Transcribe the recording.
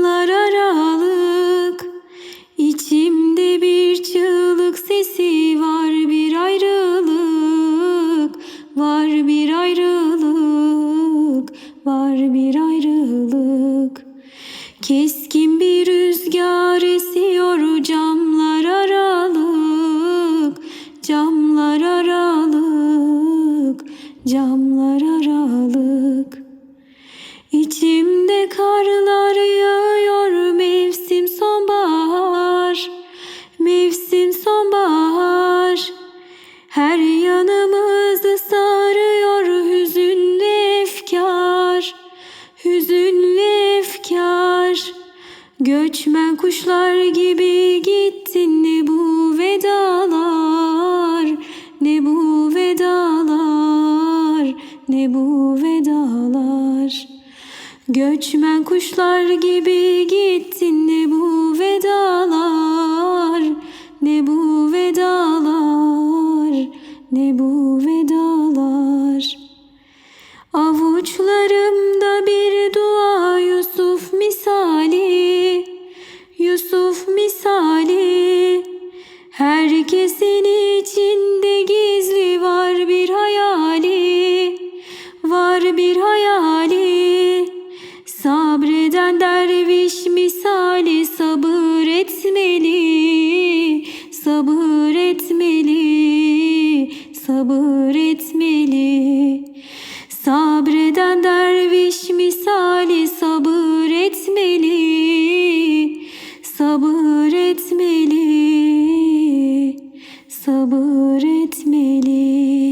camlar aralık İçimde bir çığlık sesi var bir ayrılık Var bir ayrılık Var bir ayrılık. Keskin bir rüzgar esiyor camlar aralık Camlar aralık Camlar aralık. İçimde karlar Her yanımızı sarıyor hüzünlü efkar Hüzünlü efkar. Göçmen kuşlar gibi gittin ne bu vedalar Ne bu vedalar Ne bu vedalar. Göçmen kuşlar gibi gittin ne bu Ne bu vedalar? Avuçlarımda bir dua Yusuf misali. Yusuf misali. Herkesin içinde gizli var bir hayali. Var bir hayali sabır etmeli. Sabreden derviş misali sabır etmeli. Sabır etmeli. Sabır etmeli.